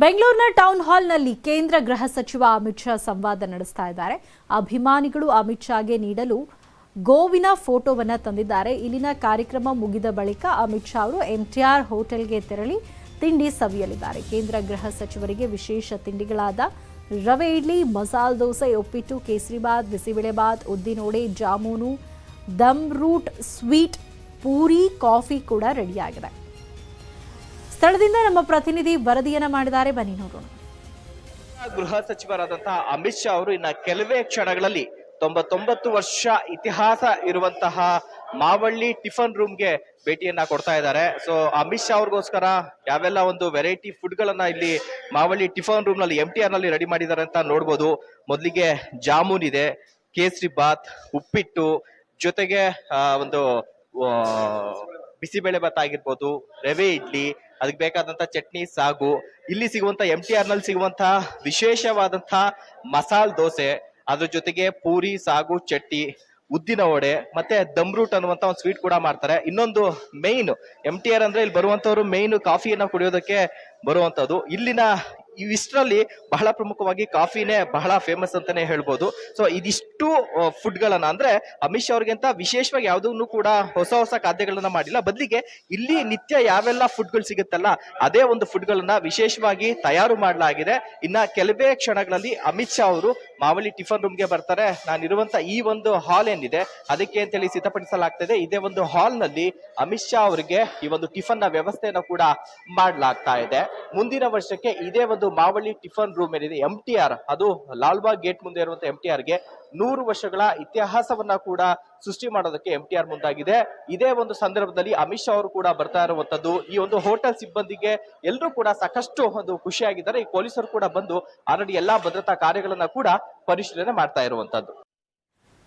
ಬೆಂಗಳೂರಿನ ಟೌನ್ ಹಾಲ್ನಲ್ಲಿ ಕೇಂದ್ರ ಗೃಹ ಸಚಿವ ಅಮಿತ್ ಶಾ ಸಂವಾದ ನಡೆಸ್ತಾ ಇದ್ದಾರೆ. ಅಭಿಮಾನಿಗಳು ಅಮಿತ್ ಶಾಗೆ ನೀಡಲು ಗೋವಿನ ಫೋಟೋವನ್ನು ತಂದಿದ್ದಾರೆ. ಇಲ್ಲಿನ ಕಾರ್ಯಕ್ರಮ ಮುಗಿದ ಬಳಿಕ ಅಮಿತ್ ಶಾ ಅವರು ಎಂಟಿಆರ್ ಹೋಟೆಲ್ಗೆ ತೆರಳಿ ತಿಂಡಿ ಸವಿಯಲಿದ್ದಾರೆ. ಕೇಂದ್ರ ಗೃಹ ಸಚಿವರಿಗೆ ವಿಶೇಷ ತಿಂಡಿಗಳಾದ ರವೆ ಇಡ್ಲಿ, ಮಸಾಲ್ ದೋಸೆ, ಉಪ್ಪಿಟ್ಟು, ಕೇಸರಿಬಾತ್, ಬಿಸಿಬೇಳೆಬಾತ್, ಉದ್ದಿನೋಡೆ, ಜಾಮೂನು, ದಮ್ ರೂಟ್, ಸ್ವೀಟ್, ಪೂರಿ, ಕಾಫಿ ಕೂಡ ರೆಡಿಯಾಗಿದೆ. ಸ್ಥಳದಿಂದ ನಮ್ಮ ಪ್ರತಿನಿಧಿ ವರದಿಯನ್ನ ಮಾಡಿದ್ದಾರೆ. ಬನ್ನಿ, ನೋಡೋಣ. ಗೃಹ ಸಚಿವರಾದಂತಹ ಅಮಿತ್ ಶಾ ಅವರು ಇನ್ನ ಕೆಲವೇ ಕ್ಷಣಗಳಲ್ಲಿ ತೊಂಬತ್ತೊಂಬತ್ತು ವರ್ಷ ಇತಿಹಾಸ ಇರುವಂತಹ ಮಾವಳ್ಳಿ ಟಿಫನ್ ರೂಮ್ಗೆ ಭೇಟಿಯನ್ನ ಕೊಡ್ತಾ ಇದ್ದಾರೆ. ಸೊ ಅಮಿತ್ ಶಾ ಅವ್ರಿಗೋಸ್ಕರ ಯಾವೆಲ್ಲ ಒಂದು ವೆರೈಟಿ ಫುಡ್ ಗಳನ್ನ ಇಲ್ಲಿ ಮಾವಳ್ಳಿ ಟಿಫನ್ ರೂಮ್ನಲ್ಲಿ ಎಂ ಟಿ ಆರ್ನಲ್ಲಿ ರೆಡಿ ಮಾಡಿದ್ದಾರೆ ಅಂತ ನೋಡ್ಬೋದು. ಮೊದಲಿಗೆ ಜಾಮೂನ್ ಇದೆ, ಕೇಸರಿ ಬಾತ್, ಉಪ್ಪಿಟ್ಟು, ಜೊತೆಗೆ ಒಂದು ಬಿಸಿಬೇಳೆ ಭಾತ್ ಆಗಿರ್ಬೋದು, ರವೆ ಇಡ್ಲಿ ಅದಕ್ಕೆ ಬೇಕಾದಂತ ಚಟ್ನಿ, ಸಾಗು, ಇಲ್ಲಿ ಸಿಗುವಂತ ಎಂ ಟಿ ಆರ್ನಲ್ಲಿ ಸಿಗುವಂತಹ ವಿಶೇಷವಾದಂತಹ ಮಸಾಲ್ ದೋಸೆ, ಅದ್ರ ಜೊತೆಗೆ ಪೂರಿ, ಸಾಗು, ಚಟ್ನಿ, ಉದ್ದಿನ ವಡೆ, ಮತ್ತೆ ದಮ್ ರೂಟ್ ಅನ್ನುವಂತ ಒಂದು ಸ್ವೀಟ್ ಕೂಡ ಮಾಡ್ತಾರೆ. ಇನ್ನೊಂದು ಮೇನ್ ಎಂ ಟಿ ಆರ್ ಅಂದ್ರೆ ಇಲ್ಲಿ ಬರುವಂತವ್ರು ಮೇನ್ ಕಾಫಿಯನ್ನ ಕುಡಿಯೋದಕ್ಕೆ ಬರುವಂತದ್ದು. ಇಲ್ಲಿನ ಇವಿಷ್ಟರಲ್ಲಿ ಬಹಳ ಪ್ರಮುಖವಾಗಿ ಕಾಫಿನೇ ಬಹಳ ಫೇಮಸ್ ಅಂತಾನೆ ಹೇಳ್ಬೋದು. ಸೊ ಇದಿಷ್ಟು ಫುಡ್ ಗಳನ್ನ ಅಂದ್ರೆ ಅಮಿತ್ ಶಾ ಅವ್ರಿಗಿಂತ ವಿಶೇಷವಾಗಿ ಯಾವುದನ್ನು ಕೂಡ ಹೊಸ ಹೊಸ ಖಾದ್ಯಗಳನ್ನ ಮಾಡಿಲ್ಲ. ಬದಲಿಗೆ ಇಲ್ಲಿ ನಿತ್ಯ ಯಾವೆಲ್ಲ ಫುಡ್ಗಳು ಸಿಗುತ್ತಲ್ಲ, ಅದೇ ಒಂದು ಫುಡ್ ಗಳನ್ನ ವಿಶೇಷವಾಗಿ ತಯಾರು ಮಾಡಲಾಗಿದೆ. ಇನ್ನ ಕೆಲವೇ ಕ್ಷಣಗಳಲ್ಲಿ ಅಮಿತ್ ಶಾ ಅವರು ಮಾವಳಿ ಟಿಫನ್ ರೂಮ್ಗೆ ಬರ್ತಾರೆ. ನಾನಿರುವಂತ ಈ ಒಂದು ಹಾಲ್ ಏನಿದೆ, ಅದಕ್ಕೆ ಅಂತೇಳಿ ಸಿದ್ಧಪಡಿಸಲಾಗ್ತದೆ. ಇದೇ ಒಂದು ಹಾಲ್ನಲ್ಲಿ ಅಮಿತ್ ಶಾ ಅವರಿಗೆ ಈ ಒಂದು ಟಿಫನ್ನ ವ್ಯವಸ್ಥೆಯನ್ನು ಕೂಡ ಮಾಡಲಾಗ್ತಾ ಇದೆ. ಮುಂದಿನ ವರ್ಷಕ್ಕೆ ಇದೇ ಒಂದು ಮಾವಳಿ ಟಿಫನ್ ರೂಮ್ ಏನಿದೆ ಎಂ ಟಿ ಆರ್ ಅದು ಲಾಲ್ಬಾಗ್ ಗೇಟ್ ಮುಂದೆ ಇರುವಂತಹ ಎಂ ಟಿ ಆರ್ಗೆ ನೂರು ವರ್ಷಗಳ ಇತಿಹಾಸವನ್ನ ಕೂಡ ಸೃಷ್ಟಿ ಮಾಡೋದಕ್ಕೆ ಎಂ ಟಿ ಆರ್ ಮುಂದಾಗಿದೆ. ಇದೇ ಒಂದು ಸಂದರ್ಭದಲ್ಲಿ ಅಮಿತ್ ಶಾ ಅವರು ಕೂಡ ಬರ್ತಾ ಇರುವಂತದ್ದು. ಈ ಒಂದು ಹೋಟೆಲ್ ಸಿಬ್ಬಂದಿಗೆ ಎಲ್ಲರೂ ಕೂಡ ಸಾಕಷ್ಟು ಒಂದು ಖುಷಿಯಾಗಿದ್ದಾರೆ. ಈ ಪೊಲೀಸರು ಕೂಡ ಬಂದು ಆಲ್ರೆಡಿ ಎಲ್ಲಾ ಭದ್ರತಾ ಕಾರ್ಯಗಳನ್ನ ಕೂಡ ಪರಿಶೀಲನೆ ಮಾಡ್ತಾ ಇರುವಂತದ್ದು.